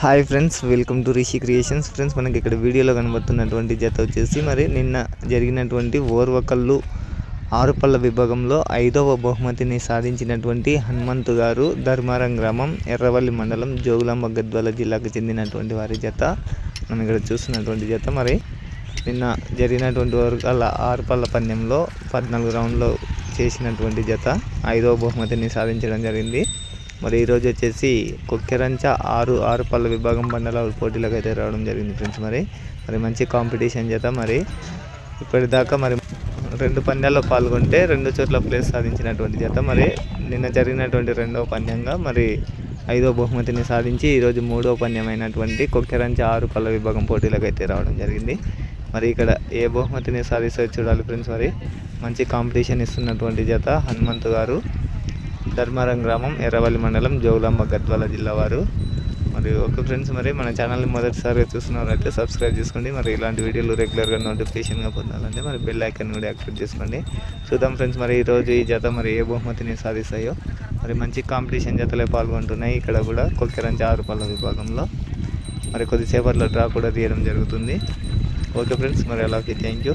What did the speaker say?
Hi friends welcome to Rishi Creations friends మనకి ఇక్కడ వీడియోలో కనబడుతున్నటువంటి జత వచ్చేసి మరి నిన్న జరిగినటువంటి ఓర్వకల్లు ఆరుపల్ల విభాగంలో ఐదవ బహుమతిని సాధించినటువంటి హనుమంతు గారు ధర్మారం గ్రామం ఎర్రవల్లి మండలం జోగులాంబ గద్వాల జిల్లాకు చెందినటువంటి వారి జత. మనం ఇక్కడ చూస్తున్నటువంటి జత మరి నిన్న జరిగినటువంటి వర్గాల ఆరుపల్ల పందెంలో పద్నాలుగు రౌండ్లో చేసినటువంటి జత ఐదవ బహుమతిని సాధించడం జరిగింది. మరి ఈరోజు వచ్చేసి కొక్కెరంచ ఆరు ఆరు పళ్ళ విభాగం బండల పోటీలకు అయితే రావడం జరిగింది ఫ్రెండ్స్ మరి. మరి మంచి కాంపిటీషన్ చేత మరి. ఇప్పటిదాకా మరి రెండు పంద్యాల్లో పాల్గొంటే రెండు చోట్ల ప్లేస్ సాధించినటువంటి జత మరి. నిన్న జరిగినటువంటి రెండవ పంద్యంగా మరి ఐదో బహుమతిని సాధించి ఈరోజు మూడో పందెం అయినటువంటి కొక్కెరంచ ఆరు పళ్ళ విభాగం పోటీలకు అయితే రావడం జరిగింది. మరి ఇక్కడ ఏ బహుమతిని సాధిస్తే చూడాలి ఫ్రెండ్స్ మరి. మంచి కాంపిటీషన్ ఇస్తున్నటువంటి జత హనుమంతు గారు. ధర్మారం గ్రామం ఎర్రవల్లి మండలం జోగులాంబ గద్వాల జిల్లా వారు. మరి ఓకే ఫ్రెండ్స్ మరి మన ఛానల్ని మొదటిసారి చూస్తున్నారైతే సబ్స్క్రైబ్ చేసుకోండి. మరి ఇలాంటి వీడియోలు రెగ్యులర్గా నోటిఫికేషన్గా పొందాలంటే మరి బెల్ ఐకన్ కూడా యాక్టివేట్ చేసుకోండి. చూద్దాం ఫ్రెండ్స్ మరి ఈరోజు ఈ జత మరి ఏ బహుమతిని సాధిస్తాయో. మరి మంచి కాంపిటీషన్ జతలే పాల్గొంటున్నాయి. ఇక్కడ కూడా కొక్కెరంచి ఆరు పళ్ళ విభాగంలో. మరి కొద్దిసేపట్లో డ్రా కూడా తీయడం జరుగుతుంది. ఓకే ఫ్రెండ్స్ మరి అలాగే థ్యాంక్ యూ